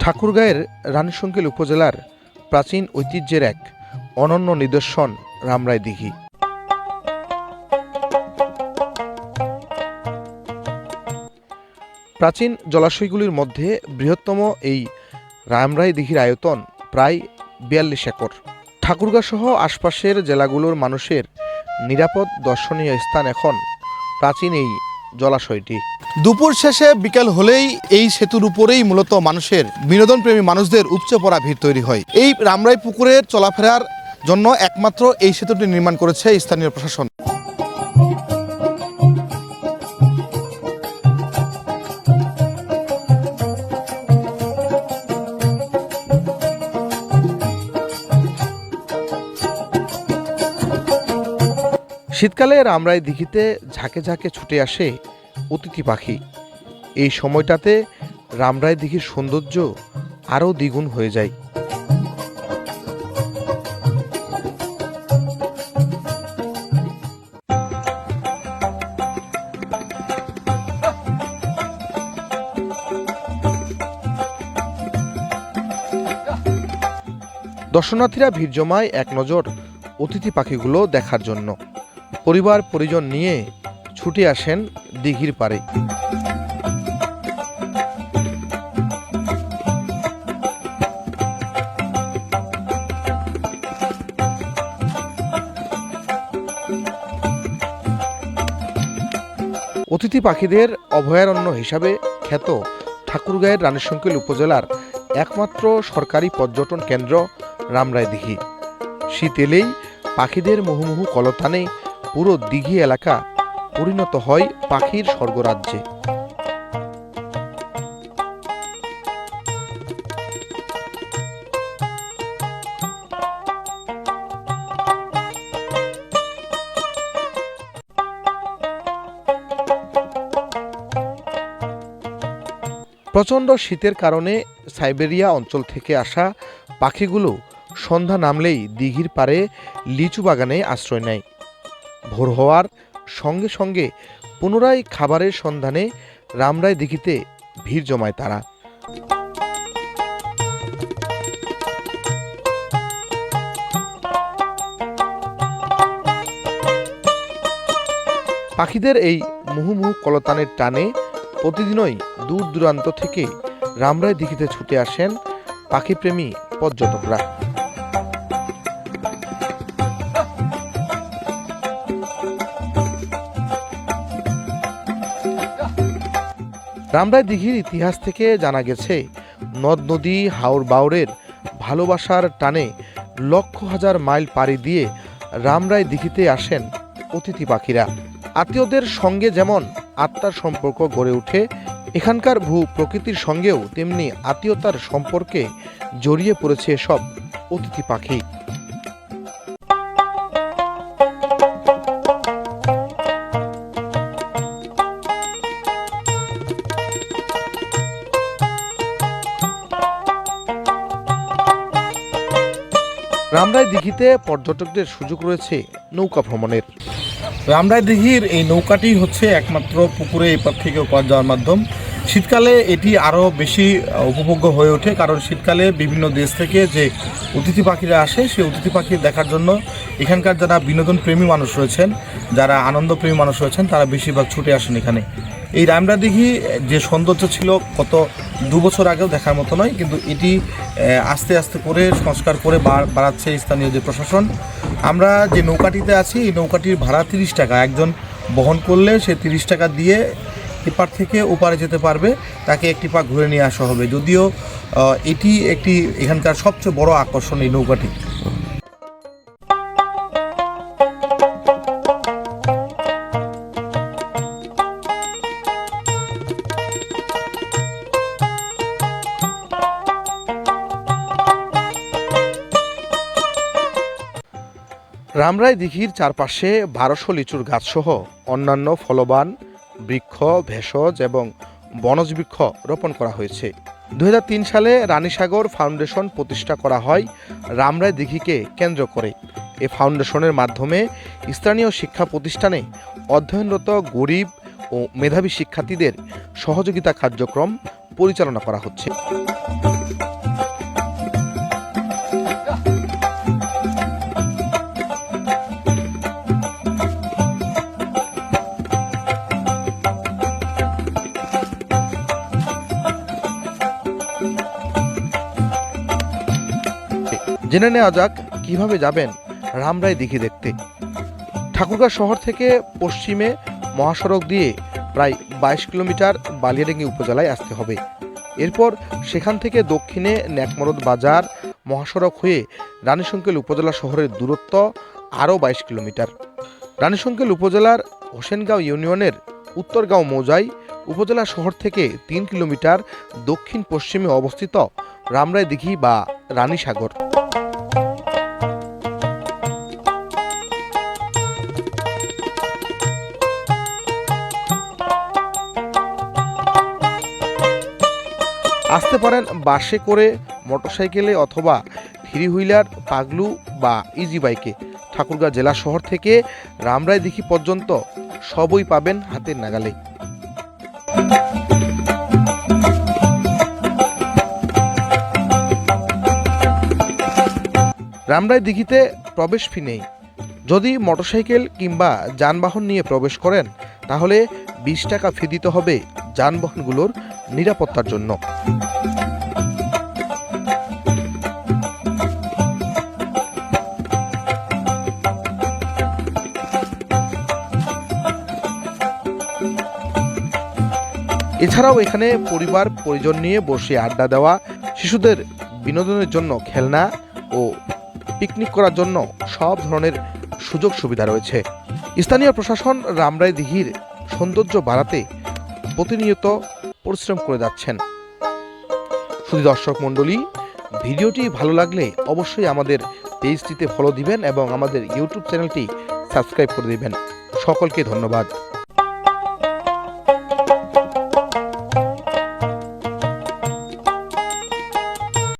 ঠাকুরগাঁয়ের রানীশঙ্কিল উপজেলার প্রাচীন ঐতিহ্যের এক অনন্য নিদর্শন রামরায় দিঘি প্রাচীন জলাশয়গুলির মধ্যে বৃহত্তম এই রামরাই দিঘির আয়তন প্রায় বিয়াল্লিশ একর। ঠাকুরগাঁ সহ আশপাশের জেলাগুলোর মানুষের নিরাপদ দর্শনীয় স্থান এখন প্রাচীন এই জলাশয়টি। দুপুর শেষে বিকেল হলেই এই সেতুর উপরেই মূলত মানুষের বিনোদন প্রেমী মানুষদের উপচে পড়া ভিড় তৈরি হয়। এই রামরাই পুকুরের চলাফেরার জন্য একমাত্র এই সেতুটি নির্মাণ করেছে স্থানীয় প্রশাসন। শীতকালে রামরায় দিঘিতে ঝাঁকে ঝাঁকে ছুটে আসে অতিথি পাখি। এই সময়টাতে রামরায় দিঘির সৌন্দর্য আরও দ্বিগুণ হয়ে যায়। দর্শনার্থীরা ভিড় জমায় এক নজর অতিথি পাখিগুলো দেখার জন্য। পরিবার পরিজন নিয়ে ছুটে আসেন দিঘির পাড়ে। অতিথি পাখিদের অভয়ারণ্য হিসাবে খ্যাত ঠাকুরগাঁয়ের রানীশঙ্কিল উপজেলার একমাত্র সরকারি পর্যটন কেন্দ্র রামরায় দিঘি। শীত এলেই পাখিদের মুহুমুহু কলতানে পুরো দিঘি এলাকা পরিণত হয় পাখির স্বর্গরাজ্যে। প্রচণ্ড শীতের কারণে সাইবেরিয়া অঞ্চল থেকে আসা পাখিগুলো সন্ধ্যা নামলেই দিঘির পাড়ে লিচু বাগানে আশ্রয় নেয়। ভোর হওয়ার সঙ্গে সঙ্গে পুনরায় খাবারের সন্ধানে রামরায় দিঘিতে ভিড় জমায় তারা। পাখিদের এই মুহুমুহু কলতানের টানে প্রতিদিনই দূর দূরান্ত থেকে রামরায় দিঘিতে ছুটে আসেন পাখিপ্রেমী পর্যটকরা। রামরায় দিঘির ইতিহাস থেকে জানা গেছে, নদ নদী হাওর বাউরের ভালোবাসার টানে লক্ষ হাজার মাইল পাড়ি দিয়ে রামরায় দিঘিতে আসেন অতিথি পাখিরা। আত্মীয়দের সঙ্গে যেমন আত্মার সম্পর্ক গড়ে ওঠে, এখানকার ভূ প্রকৃতির সঙ্গেও তেমনি আত্মীয়তার সম্পর্কে জড়িয়ে পড়েছে সব অতিথি পাখি। রামরায় দিঘিতে পর্যটকদের সুযোগ রয়েছে নৌকা ভ্রমণের। রামরায় দিঘির এই নৌকাটি হচ্ছে একমাত্র পুকুরে এপার থেকে ওপার যাওয়ার মাধ্যম। শীতকালে এটি আরও বেশি উপভোগ্য হয়ে ওঠে, কারণ শীতকালে বিভিন্ন দেশ থেকে যে অতিথি পাখিরা আসে, সেই অতিথি পাখি দেখার জন্য এখানকার যারা বিনোদন প্রেমী মানুষ রয়েছেন, যারা আনন্দপ্রেমী মানুষ রয়েছেন, তারা বেশিরভাগ ছুটে আসেন এখানে। এই রামরা দিঘি যে সৌন্দর্য ছিল গত দু বছর আগেও দেখার মতো নয়, কিন্তু এটি আস্তে আস্তে করে, সংস্কার করে বাড়াচ্ছে স্থানীয় যে প্রশাসন। আমরা যে নৌকাটিতে আছি, এই নৌকাটির ভাড়া তিরিশ টাকা। একজন বহন করলে সে তিরিশ টাকা দিয়ে এপার থেকে ওপারে যেতে পারবে, তাকে একটি পা ঘুরে নিয়ে আসা হবে। যদিও এটি একটি এখানকার সবচেয়ে বড় আকর্ষণ এই নৌকাটি। রামরায় দিঘির চারপাশে বারোশো লিচুর গাছসহ অন্যান্য ফলবান বৃক্ষ, ভেষজ এবং বনজ বৃক্ষ রোপণ করা হয়েছে। দু হাজার তিন সালে রানীসাগর ফাউন্ডেশন প্রতিষ্ঠা করা হয় রামরায় দিঘিকে কেন্দ্র করে। এ ফাউন্ডেশনের মাধ্যমে স্থানীয় শিক্ষা প্রতিষ্ঠানে অধ্যয়নরত গরিব ও মেধাবী শিক্ষার্থীদের সহযোগিতা কার্যক্রম পরিচালনা করা হচ্ছে। জেনে নেওয়া যাক কীভাবে যাবেন রামরায় দিঘি দেখতে। ঠাকুরগাঁ শহর থেকে পশ্চিমে মহাসড়ক দিয়ে প্রায় বাইশ কিলোমিটার বালিয়াডাঙ্গি উপজেলায় আসতে হবে। এরপর সেখান থেকে দক্ষিণে ন্যাকমরদ বাজার মহাসড়ক হয়ে রানীশঙ্কেল উপজেলা শহরের দূরত্ব আরও বাইশ কিলোমিটার। রানীশঙ্কেল উপজেলার হোসেনগাঁও ইউনিয়নের উত্তরগাঁও মৌজায় উপজেলা শহর থেকে তিন কিলোমিটার দক্ষিণ পশ্চিমে অবস্থিত রামরায় দিঘি বা রানীসাগর। আসতে পারেন বাসে করে মোটরসাইকেলে অথবা থ্রি হুইলার, পাগলু বা ইজি বাইকে। ঠাকুরগাঁ জেলা শহর থেকে রামরায় দিঘি পর্যন্ত সবই পাবেন হাতের নাগালে। রামরায় দিঘিতে প্রবেশ ফি নেই। যদি মোটরসাইকেল কিংবা যানবাহন নিয়ে প্রবেশ করেন, তাহলে বিশ টাকা ফি দিতে হবে যানবাহনগুলোর নিরাপত্তার জন্য। এছাড়াও এখানে পরিবার, পরিজন নিয়ে বসে আড্ডা দেওয়া, শিশুদের বিনোদনের জন্য খেলনা ও পিকনিক করার জন্য সব ধরনের সুযোগ সুবিধা রয়েছে। স্থানীয় প্রশাসন রামরায় দিঘির সৌন্দর্য বাড়াতে প্রতিনিয়ত পরিশ্রম করে যাচ্ছেন। শুধু দর্শক মণ্ডলী, ভিডিওটি ভালো লাগলে অবশ্যই আমাদের পেজটিতে ফলো দিবেন এবং আমাদের ইউটিউব চ্যানেলটি সাবস্ক্রাইব করে দিবেন। সকলকে ধন্যবাদ।